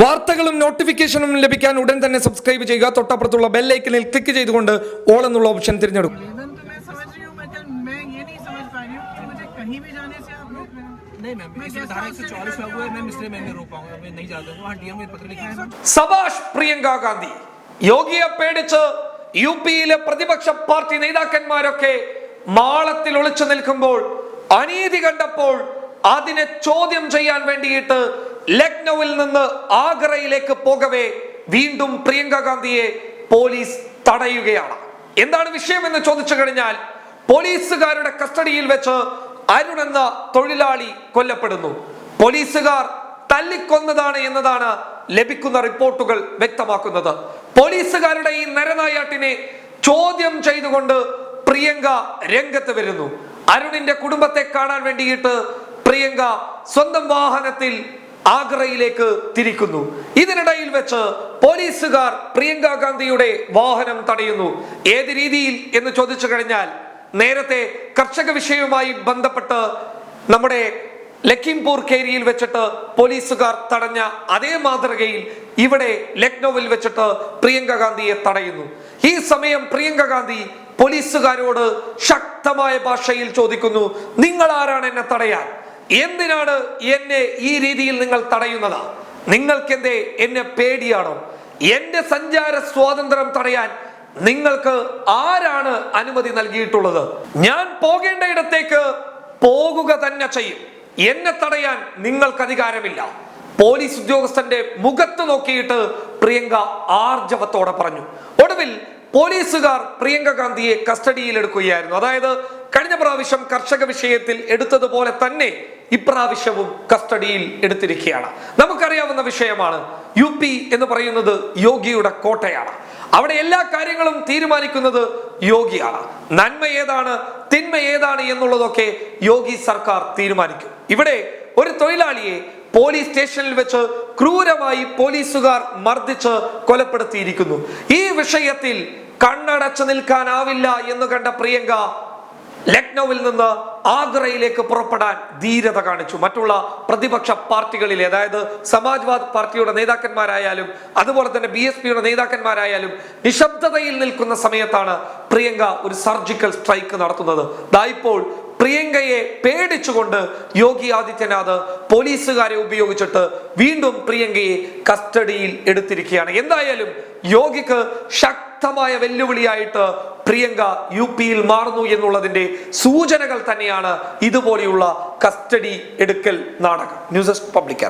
വാർത്തകളും നോട്ടിഫിക്കേഷനും ലഭിക്കാൻ ഉടൻ തന്നെ സബ്സ്ക്രൈബ് ചെയ്യുക. തൊട്ടപ്പുറത്തുള്ള ബെല്ലൈക്കനിൽ ക്ലിക്ക് ചെയ്തുകൊണ്ട് ഓൾ എന്നുള്ള ഓപ്ഷൻ തിരഞ്ഞെടുക്കും. സബാഷ് പ്രിയങ്ക ഗാന്ധി. യോഗിയെ പേടിച്ച് യു പിയിലെ പ്രതിപക്ഷ പാർട്ടി നേതാക്കന്മാരൊക്കെ മാളത്തിൽ ഒളിച്ചു നിൽക്കുമ്പോൾ അനീതി കണ്ടപ്പോൾ അതിനെ ചോദ്യം ചെയ്യാൻ വേണ്ടിയിട്ട് ലക്നൌവിൽ നിന്ന് ആഗ്രയിലേക്ക് പോകവേ വീണ്ടും പ്രിയങ്ക ഗാന്ധിയെ പോലീസ് തടയുകയാണ്. എന്താണ് വിഷയം എന്ന് ചോദിച്ചു കഴിഞ്ഞാൽ പോലീസുകാരുടെ കസ്റ്റഡിയിൽ വെച്ച് അരുൺ എന്ന തൊഴിലാളി കൊല്ലപ്പെടുന്നു. പോലീസുകാർ തല്ലിക്കൊന്നതാണ് എന്നതാണ് ലഭിക്കുന്ന റിപ്പോർട്ടുകൾ വ്യക്തമാക്കുന്നത്. പോലീസുകാരുടെ ഈ നരനായാട്ടിനെ ചോദ്യം ചെയ്തുകൊണ്ട് പ്രിയങ്ക രംഗത്ത് വരുന്നു. അരുണിന്റെ കുടുംബത്തെ കാണാൻ വേണ്ടിയിട്ട് പ്രിയങ്ക സ്വന്തം വാഹനത്തിൽ ആഗ്രയിലേക്ക് തിരിക്കുന്നു. ഇതിനിടയിൽ വെച്ച് പോലീസുകാർ പ്രിയങ്ക ഗാന്ധിയുടെ വാഹനം തടയുന്നു. ഏത് രീതിയിൽ എന്ന് ചോദിച്ചു കഴിഞ്ഞാൽ നേരത്തെ കർഷക വിഷയവുമായി ബന്ധപ്പെട്ട് നമ്മുടെ ലഖിംപൂർ കേരിയിൽ വെച്ചിട്ട് പോലീസുകാർ തടഞ്ഞ അതേ മാതൃകയിൽ ഇവിടെ ലക്നൌവിൽ വെച്ചിട്ട് പ്രിയങ്ക ഗാന്ധിയെ തടയുന്നു. ഈ സമയം പ്രിയങ്ക ഗാന്ധി പോലീസുകാരോട് ശക്തമായ ഭാഷയിൽ ചോദിക്കുന്നു നിങ്ങൾ ആരാണ് എന്നെ തടയാൻ? എന്തിനാണ് എന്നെ ഈ രീതിയിൽ നിങ്ങൾ തടയുന്നത്? നിങ്ങൾക്കെന്തേ എന്നെ പേടിയാണോ? എന്റെ സഞ്ചാര സ്വാതന്ത്ര്യം തടയാൻ നിങ്ങൾക്ക് ആരാണ് അനുമതി നൽകിയിട്ടുള്ളത്? ഞാൻ പോകേണ്ട ഇടത്തേക്ക് പോകുക തന്നെ ചെയ്യും. എന്നെ തടയാൻ നിങ്ങൾക്ക് അധികാരമില്ല. പോലീസ് ഉദ്യോഗസ്ഥന്റെ മുഖത്ത് നോക്കിയിട്ട് പ്രിയങ്ക ആർജവത്തോടെ പറഞ്ഞു. ഒടുവിൽ പോലീസുകാർ പ്രിയങ്ക ഗാന്ധിയെ കസ്റ്റഡിയിൽ എടുക്കുകയായിരുന്നു അതായത് കഴിഞ്ഞ പ്രാവശ്യം കർഷക വിഷയത്തിൽ എടുത്തതുപോലെ തന്നെ ഇപ്രാവശ്യവും കസ്റ്റഡിയിൽ എടുത്തിരിക്കുകയാണ്. നമുക്കറിയാവുന്ന വിഷയമാണ് യു പി എന്ന് പറയുന്നത് യോഗിയുടെ കോട്ടയാണ്. അവിടെ എല്ലാ കാര്യങ്ങളും തീരുമാനിക്കുന്നത് യോഗിയാണ്. നന്മ ഏതാണ് തിന്മ ഏതാണ് എന്നുള്ളതൊക്കെ യോഗി സർക്കാർ തീരുമാനിക്കും. ഇവിടെ ഒരു തൊഴിലാളിയെ പോലീസ് സ്റ്റേഷനിൽ വെച്ച് ക്രൂരമായി പോലീസുകാർ മർദ്ദിച്ച് കൊലപ്പെടുത്തിയിരിക്കുന്നു. ഈ വിഷയത്തിൽ കണ്ണടച്ചു നിൽക്കാനാവില്ല എന്ന് കണ്ട പ്രിയങ്ക ലക്നൌവിൽ നിന്ന് ആഗ്രയിലേക്ക് പുറപ്പെടാൻ ധീരത കാണിച്ചു. മറ്റുള്ള പ്രതിപക്ഷ പാർട്ടികളിൽ അതായത് സമാജ്വാദ് പാർട്ടിയുടെ നേതാക്കന്മാരായാലും അതുപോലെ തന്നെ ബി എസ് പിയുടെ നേതാക്കന്മാരായാലും നിശബ്ദതയിൽ നിൽക്കുന്ന സമയത്താണ് പ്രിയങ്ക ഒരു സർജിക്കൽ സ്ട്രൈക്ക് നടത്തുന്നത്. ദാ ഇപ്പോൾ പ്രിയങ്കയെ പേടിച്ചുകൊണ്ട് യോഗി ആദിത്യനാഥ് പോലീസുകാരെ ഉപയോഗിച്ചിട്ട് വീണ്ടും പ്രിയങ്കയെ കസ്റ്റഡിയിൽ എടുത്തിരിക്കുകയാണ്. എന്തായാലും യോഗിക്ക് ശക്തമായ വെല്ലുവിളിയായിട്ട് പ്രിയങ്ക യു പിയിൽ മാറുന്നു എന്നുള്ളതിന്റെ സൂചനകൾ തന്നെയാണ് ഇതുപോലെയുള്ള കസ്റ്റഡി എടുക്കൽ നാടകം. News desk public